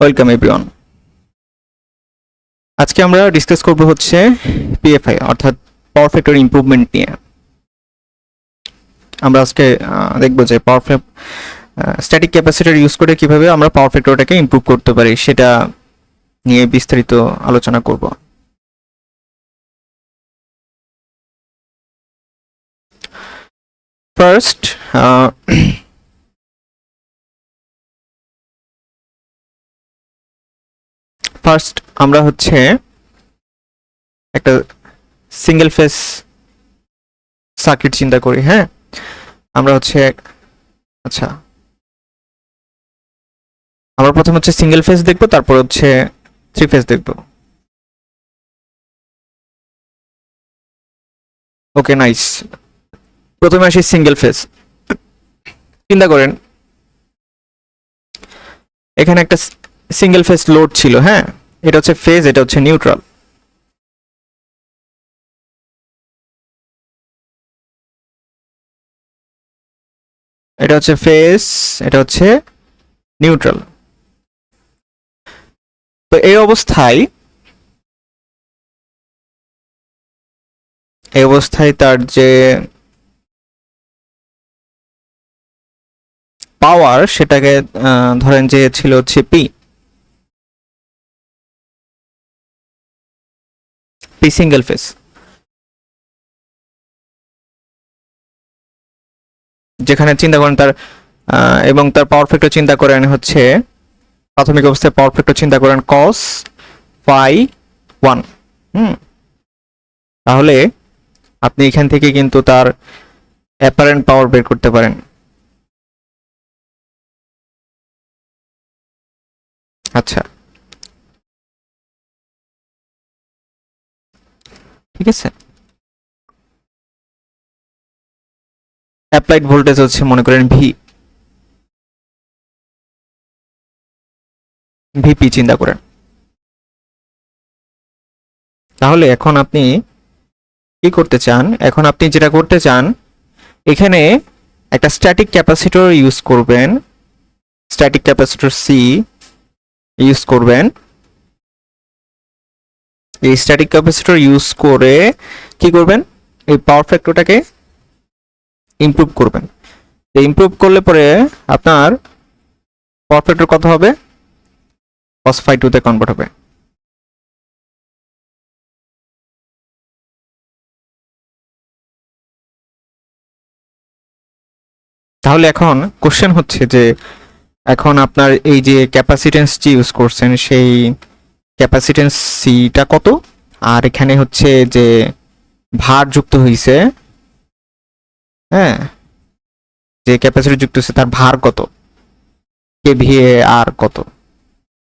Welcome everyone আজকে আমরা discuss করব হচ্ছে পিএফআই অর্থাৎ পাওয়ার ফ্যাক্টর ইমপ্রুভমেন্ট নিয়ে। আমরা আজকে দেখব যে পাওয়ার স্ট্যাটিক ক্যাপাসিটার ইউজ করে কীভাবে আমরা পাওয়ার ফ্যাক্টরটাকে ইমপ্রুভ করতে পারি, সেটা নিয়ে বিস্তারিত আলোচনা করব। ফার্স্ট ফার্স্ট আমরা হচ্ছে একটা সিঙ্গেল ফেস সার্কিট চিন্তা করি হ্যাঁ? আমরা হচ্ছে আচ্ছা। আমরা প্রথম হচ্ছে সিঙ্গেল ফেস দেখব, তারপর হচ্ছে থ্রি ফেস দেখব। ওকে নাইস প্রথমে আসি সিঙ্গেল ফেস চিন্তা করেন, এখানে একটা সিঙ্গেল ফেস লোড ছিল হ্যাঁ? এটা হচ্ছে ফেজ এটা হচ্ছে নিউট্রাল এটা হচ্ছে ফেস এটা হচ্ছে নিউট্রাল তো এই অবস্থায় এই অবস্থায় তার যে পাওয়ার সেটাকে ধরেন যে ছিল হচ্ছে পি পি সিঙ্গেল ফেস যেখানে চিন্তা করেন তার এবং তার পাওয়ার ফ্যাক্টর চিন্তা করেন হচ্ছে, প্রাথমিক অবস্থায় পাওয়ার ফ্যাক্টর চিন্তা করেন কস ফাই ওয়ান তাহলে আপনি এখান থেকে কিন্তু তার অ্যাপারেন্ট পাওয়ার বের করতে পারেন। আচ্ছা। ঠিক আছে? অ্যাপ্লাইড ভোল্টেজ হচ্ছে, মনে করেন ভি ভিপি চিন্তা করেন। তাহলে এখন আপনি কি করতে চান? এখন আপনি যেটা করতে চান, এখানে একটা স্ট্যাটিক ক্যাপাসিটর ইউজ করবেন। স্ট্যাটিক ক্যাপাসিটর সি ইউজ করবেন। এই স্ট্যাটিক ক্যাপাসিটর ইউজ করে কি করবেন? এই পাওয়ার ফ্যাক্টরটাকে ইমপ্রুভ করবেন। ইমপ্রুভ করলে পরে আপনার পাওয়ার ফ্যাক্টর কত হবে? cos phi 2 তে কনভার্ট হবে। তাহলে এখন কোশ্চেন হচ্ছে যে, এখন আপনার এই যে ক্যাপাসিটেন্স যে ইউজ করছেন, সেই ক্যাপাসিটেন্স সিটা কত? আর এখানে হচ্ছে যে ভার যুক্ত হয়েছে হ্যাঁ? যে ক্যাপাসিটি যুক্ত হয়েছে তার ভার কত? কেভিএ আর কত?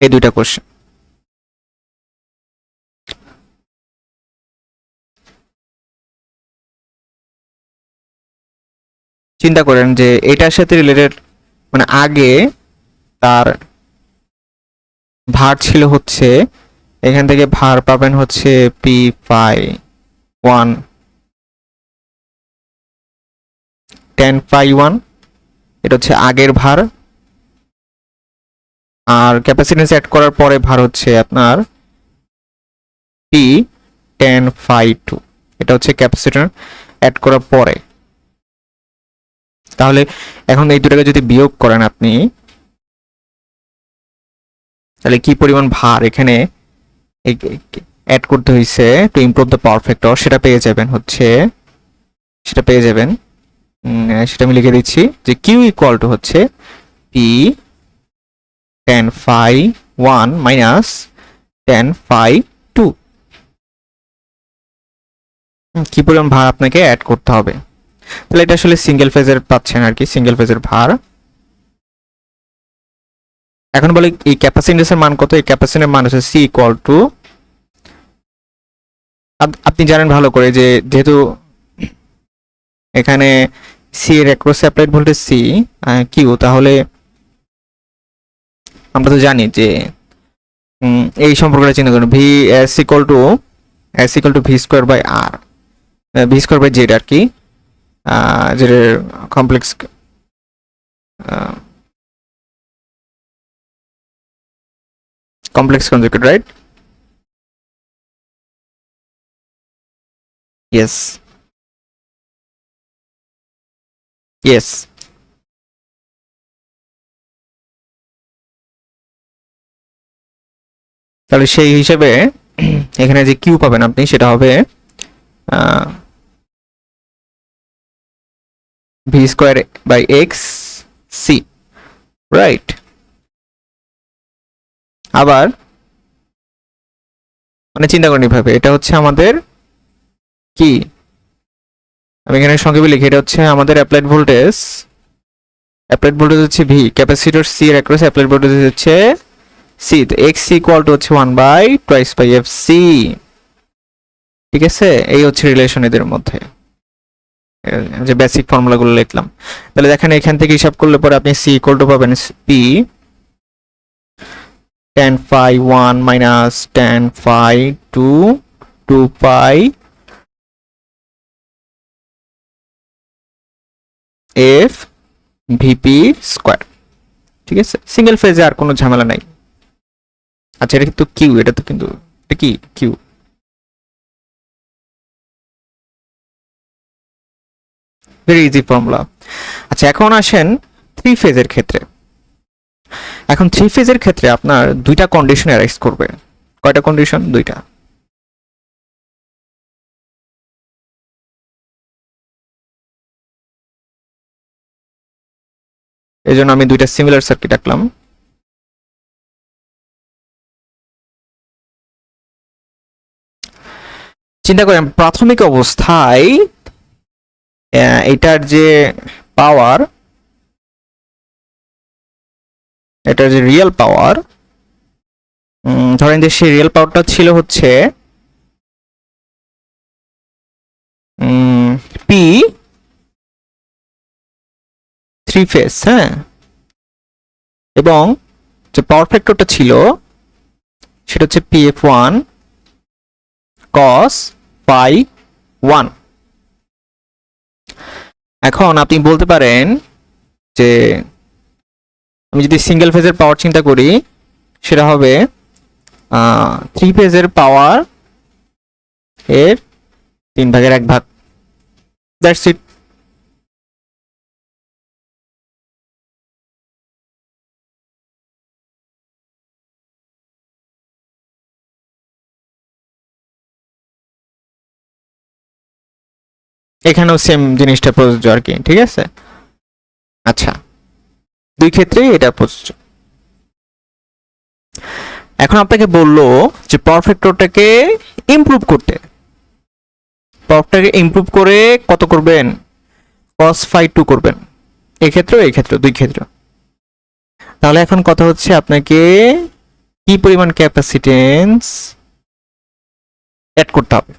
এই দুইটা কোশ্চেন চিন্তা করেন যে এটার সাথে রিলেটেড মানে আগে তার ভার ছিল হচ্ছে, এখান থেকে ভার পাবেন হচ্ছে P phi one tan phi one এটা হচ্ছে আগের ভার। আর ক্যাপাসিটেন্স অ্যাড করার পরে ভার হচ্ছে আপনার পি টেন ফাই টু এটা হচ্ছে ক্যাপাসিটার অ্যাড করার পরে। তাহলে এখন এই দুটাকে যদি বিয়োগ করেন আপনি তাহলে কি পরিমাণ ভার এখানে অ্যাড করতে হয়েছে to improve the power factor সেটা পেয়ে যাবেন হচ্ছে, সেটা পেয়ে যাবেন। সেটা আমি লিখে দিচ্ছি যে কিউ ইকুয়াল টু হচ্ছে P tan phi one minus tan phi two কি পরিমাণ ভার আপনাকে অ্যাড করতে হবে? তাহলে এটা আসলে সিঙ্গেল ফেজের পাচ্ছেন আর কি সিঙ্গেল ফেজের ভার। এখন বলে, এই ক্যাপাসিটেন্সের মান কত? এই ক্যাপাসিটেন্সের মান হচ্ছে সি ইকুয়াল টু আপনি জানেন ভালো করে যে যেহেতু এখানে সি এর across applied voltage C Q তাহলে আমরা তো জানি যে এই সম্পর্কটা চিন্তা করুন। V S equal to S equal to V square by R V square by Z আর কি জেডের complex complex conjugate, right? Yes. Yes. তাহলে সেই হিসেবে এখানে যে কিউ পাবেন আপনি, সেটা হবে V square by X C right আবার মানে চিন্তা করেন ভাবে এটা হচ্ছে আমাদের কি? আমি এখানে সংক্ষেপে লিখি, এটা হচ্ছে আমাদের অ্যাপ্লাইড ভোল্টেজ অ্যাপ্লাইড ভোল্টেজ হচ্ছে ভি ক্যাপাসিটর সি এর অ্যাক্রস, অ্যাপ্লাইড ভোল্টেজ হচ্ছে সি তো এক্স ইকুয়াল টু হচ্ছে one by twice by F C ঠিক আছে? এই হচ্ছে রিলেশন এদের মধ্যে। যে বেসিক ফর্মুলাগুলো লিখলাম। তাহলে দেখেন এখান থেকে হিসাব করলে পরে আপনি সি ইকুয়াল টু পাবেন P tan phi one minus tan phi two two pi F VP square ঠিক আছে? সিঙ্গেল ফেজে আর কোনো ঝামেলা নাই। আচ্ছা এটা কিন্তু কিউ এটা তো কিন্তু, এটা কি কিউ ভেরি ইজি ফর্মুলা আচ্ছা এখন আসেন থ্রি ফেজের ক্ষেত্রে। এখন থ্রি ফেজের ক্ষেত্রে আপনার দুইটা কন্ডিশন অ্যারাইজ করবে। কয়টা কন্ডিশন দুইটা। এই জন্য আমি দুইটা সিমিলার সার্কিট আঁকলাম। চিন্তা করেন, প্রাথমিক অবস্থায় এটার যে পাওয়ার এটার যে রিয়েল পাওয়ার ধরেন যে সেই রিয়েল পাওয়ারটা ছিল হচ্ছে পি থ্রি ফেস হ্যাঁ? এবং যে পাওয়ার ফ্যাক্টরটা ছিল, সেটা হচ্ছে P F one cos pi one এখন আপনি বলতে পারেন যে আমি যদি সিঙ্গেল ফেজের পাওয়ার চিন্তা করি, সেটা হবে থ্রি ফেজের পাওয়ার এর তিন ভাগের এক ভাগ। দ্যাটস ইট এখানেও সেম জিনিসটা প্রযোজ্য আর কি, ঠিক আছে? আচ্ছা। দুই ক্ষেত্রেই এটা প্রযোজ্য। এখন আপনাকে বলল যে পারফেক্টরটাকে ইমপ্রুভ করতে। পারফেক্টটাকে ইমপ্রুভ করে কত করবেন? cos ফাই টু করবেন। এই ক্ষেত্রেও এই ক্ষেত্রে দুই ক্ষেত্র তাহলে এখন কথা হচ্ছে আপনাকে কি পরিমাণ ক্যাপাসিটেন্স অ্যাড করতে হবে?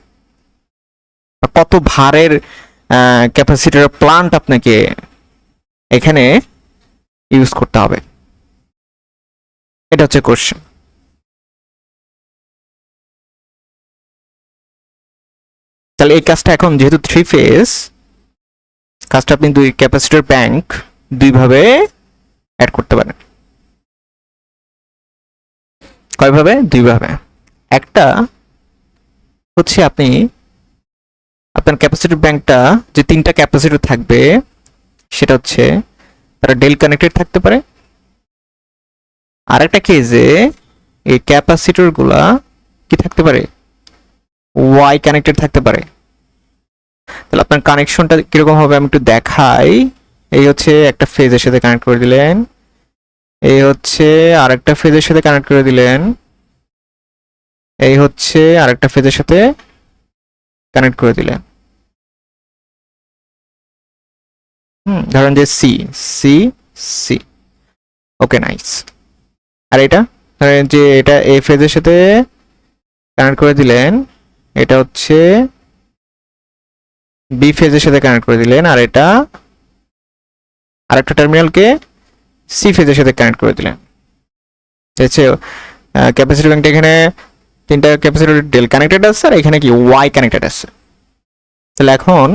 কত ভারের ক্যাপাসিটার প্লান্ট আপনাকে এখানে ইউজ করতে হবে। এটা হচ্ছে কোশ্চেন তাহলে এই কাজটা এখন যেহেতু থ্রি ফেজ কাজটা আপনি দুই ক্যাপাসিটার ব্যাংক দুইভাবে অ্যাড করতে পারেন। কয়ভাবে? দুইভাবে। একটা হচ্ছে আপনি, আপনার ক্যাপাসিটির ব্যাংকটা যে তিনটা ক্যাপাসিটর থাকবে, সেটা হচ্ছে তারা ডেল কানেক্টেড থাকতে পারে। আর একটা কেজে এই ক্যাপাসিটরগুলা কি থাকতে পারে? ওয়াই কানেক্টেড থাকতে পারে। তাহলে আপনার কানেকশনটা কীরকম হবে আমি একটু দেখাই। এই হচ্ছে একটা ফেজের সাথে কানেক্ট করে দিলেন। এই হচ্ছে আরেকটা ফেজের সাথে কানেক্ট করে দিলেন। এই হচ্ছে আরেকটা ফেজের সাথে কানেক্ট করে দিলেন। হুম, ধরেন যে C C C okay nice আর এটা? ধরেন যে এটা এ ফেজের সাথে কানেক্ট করে দিলেন, এটা হচ্ছে বি ফেজের সাথে কানেক্ট করে দিলেন, আর এটা আর আরেকটা টার্মিনালকে সি ফেজের সাথে কানেক্ট করে দিলেন। হচ্ছে ক্যাপাসিটি ব্যাংকটা এখানে তিনটা ক্যাপাসিটর ডেল কানেক্টেড আছে, আর এখানে কি ওয়াই কানেক্টেড আছে। তাহলে এখন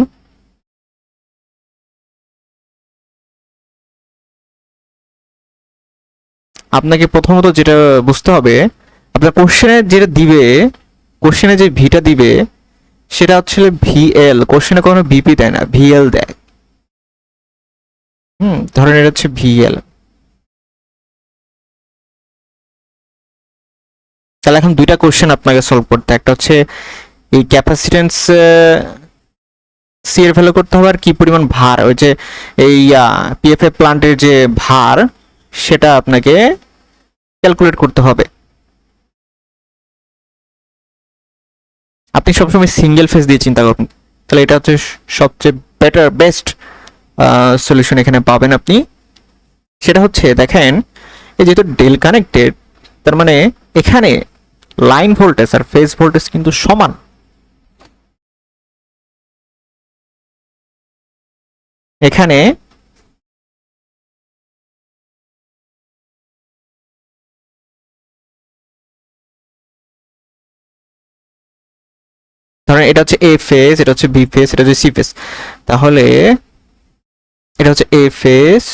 আপনাকে প্রথমত যেটা বুঝতে হবে, আপনার কোশ্চেনে যেটা দিবে কোশ্চেনে যে ভিটা দিবে, সেটা হচ্ছে ভিএল কোশ্চেনে কোনো ভিপি দেয় না ভিএল দেয় হুম, ধরেন এটা হচ্ছে ভিএল তাহলে এখন দুইটা কোশ্চেন আপনাকে সলভ করতে। একটা হচ্ছে এই ক্যাপাসিটেন্স সি এর ভ্যালু করতে হবে আর কি পরিমাণ ভার, ওই যে এই পিএফএ প্লান্টের যে ভার সেটা আপনাকে ক্যালকুলেট করতে হবে। আপনি সবসময় সিঙ্গেল ফেস দিয়ে চিন্তা করুন। তাহলে এটা হচ্ছে সবচেয়ে বেটার বেস্ট সলিউশন এখানে পাবেন আপনি। সেটা হচ্ছে দেখেন, এই যেহেতু ডেল কানেক্টেড তার মানে এখানে লাইন ভোল্টেজ আর ফেজ ভোল্টেজ কিন্তু সমান। এখানে এটা হচ্ছে এ ফেস এটা হচ্ছে বি ফেস এটা হচ্ছে সি ফেস তাহলে এটা হচ্ছে এ ফেস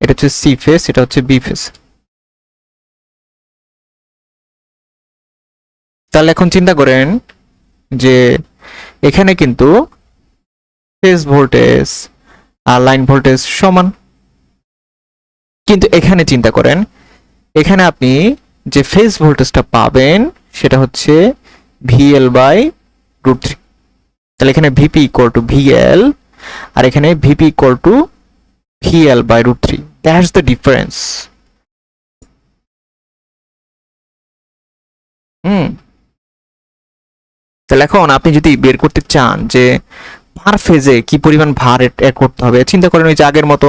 এটা হচ্ছে সি ফেস এটা হচ্ছে বি ফেস তাহলে এখন চিন্তা করেন যে এখানে কিন্তু ফেজ ভোল্টেজ আর লাইন ভোল্টেজ সমান। কিন্তু এখানে চিন্তা করেন, এখানে আপনি যে ফেজ ভোল্টেজটা পাবেন সেটা হচ্ছে ভিএল বাই রুট থ্রি তাহলে এখানে ভিপি ইকুয়াল টু ভিএল আর এখানে VP equal to VL by root three that's the difference hmm. তাহলে এখন আপনি যদি বের করতে চান যে পার ফেজে কি পরিমাণ ভার অ্যাড করতে হবে, চিন্তা করেন ওই যে আগের মতো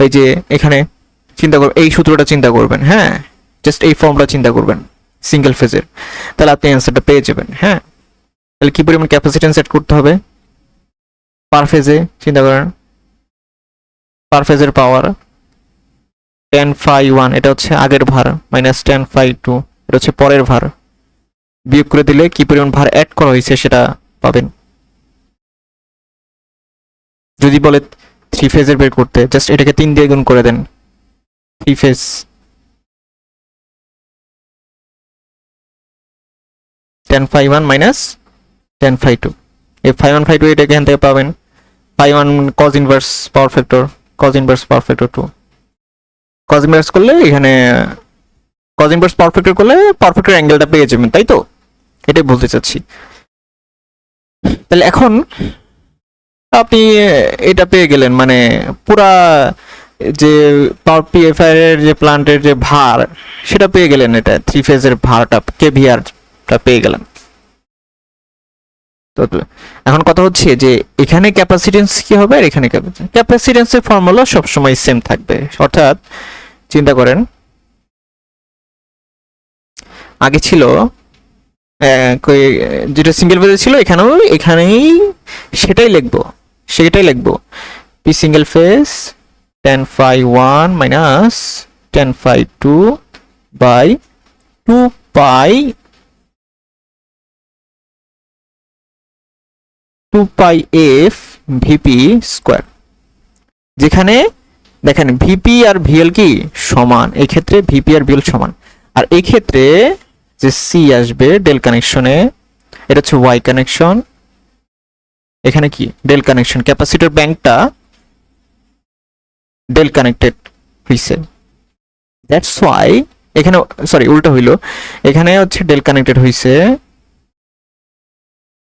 ওই যে এখানে চিন্তা করবেন এই সূত্রটা চিন্তা করবেন হ্যাঁ? জাস্ট এই ফর্মটা চিন্তা করবেন সিঙ্গেল ফেজের তাহলে আপনি অ্যান্সারটা পেয়ে যাবেন হ্যাঁ? তাহলে কি পরিমাণ ক্যাপাসিটেন্স সেট করতে হবে? পার ফেজে চিন্তা করেন। পার ফেজের পাওয়ার টেন ফাইভ ওয়ান এটা হচ্ছে আগের ভার মাইনাস টেন ফাইভ টু এটা হচ্ছে পরের ভার। বিয়োগ করে দিলে কি পরিমাণ ভার অ্যাড করা হয়েছে সেটা পাবেন। যদি বলে থ্রি ফেজের বের করতে জাস্ট এটাকে তিন দিয়ে গুণ করে দেন। Three phase tan phi one minus tan phi two এই ফাইভ ওয়ান ফাইভ টু এটা এখান থেকে পাবেন। Phi one cos inverse power factor cos inverse power factor two cos inverse করলে এখানে কজ ইনভার্স পাওয়ার ফ্যাক্টর করলে পাওয়ার ফ্যাক্টর অ্যাঙ্গেলটা পেয়ে যাবেন, তাই তো? এটাই বলতে চাচ্ছি। তাহলে এখন আপনি এটা পেয়ে গেলেন মানে পুরা যে পাওয়ার পিএফআই এর যে প্লান্টের যে ভার, সেটা পেয়ে গেলেন এটা থ্রি ফেজের ভারটা কেভিআরটা পেয়ে গেলেন। এখন কথা হচ্ছে যে এখানে ক্যাপাসিটেন্স কি হবে আর এখানে ক্যাপাসিটেন্সের ফর্মুলা সবসময় সেম থাকবে। অর্থাৎ চিন্তা করেন, আগে ছিল যেটা সিঙ্গেল ফেজে ছিল এখানেও এখানেই সেটাই লিখব সেটাই লিখব। P single phase tan phi one minus tan phi two by two pi two pi F VP square যেখানে দেখেন ভিপি আর ভিএল কি? সমান। এই ক্ষেত্রে ভিপি আর ভিএল সমান। আর এই ক্ষেত্রে যে সি আসবে ডেল কানেকশনে এটা হচ্ছে ওয়াই কানেকশন এখানে কি? ডেল কানেকশন ক্যাপাসিটর ব্যাংকটা ডেল কানেক্টেড হইছে। দ্যাটস ওয়াই এখানে সরি উল্টো হইল। এখানে হচ্ছে ডেল কানেক্টেড হইছে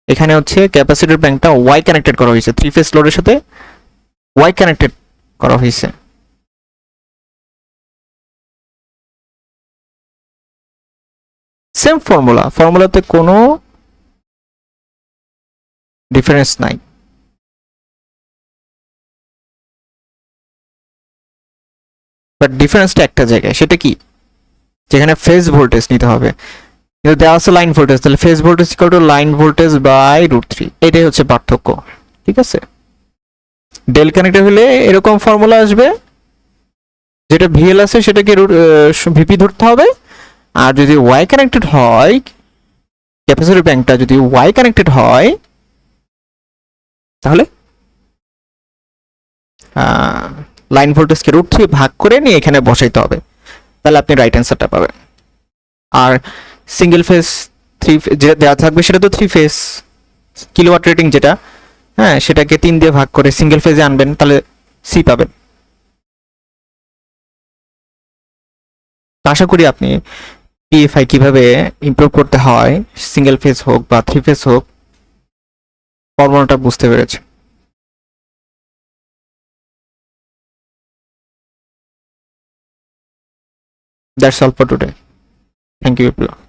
এখানে হচ্ছে ক্যাপাসিটর ব্যাংকটা ওয়াই কানেক্টেড করা হয়েছে। থ্রি ফেস লোডের সাথে ওয়াই কানেক্টেড করা হয়েছে। সেম ফর্মুলা ফর্মুলাতে কোনো ডিফারেন্স নাই। বাট ডিফারেন্সটা একটা জায়গায়। সেটা কি? যেখানে ফেজ ভোল্টেজ নিতে হবে। কিন্তু দেওয়া আছে লাইন ভোল্টেজ তাহলে phase voltage equal to line voltage by root three এটাই হচ্ছে পার্থক্য, ঠিক আছে? ডেল কানেক্টেড হলে এরকম ফর্মুলা আসবে, যেটা ভিএল আছে সেটাকে ভিপি ধরতে হবে, আর যদি ওয়াই কানেক্টেড হয় ক্যাপাসিটর ব্যাংকটা যদি ওয়াই কানেক্টেড হয়, তাহলে লাইন ভোল্টেজকে রুট থ্রি ভাগ করে নিয়ে এখানে বসাইতে হবে, তাহলে আপনি রাইট অ্যান্সারটা পাবেন। আর সিঙ্গেল ফেস থ্রি যে দেওয়া থাকবে সেটা তো থ্রি ফেস কিলোওয়াট রেটিং যেটা হ্যাঁ সেটাকে তিন দিয়ে ভাগ করে সিঙ্গেল ফেজে আনবেন তাহলে সি পাবেন আশা করি আপনি পিএফআই কীভাবে ইমপ্রুভ করতে হয় সিঙ্গেল ফেজ হোক বা থ্রি ফেজ হোক ফর্মুলাটা বুঝতে পেরেছে all for today. Thank you, everyone.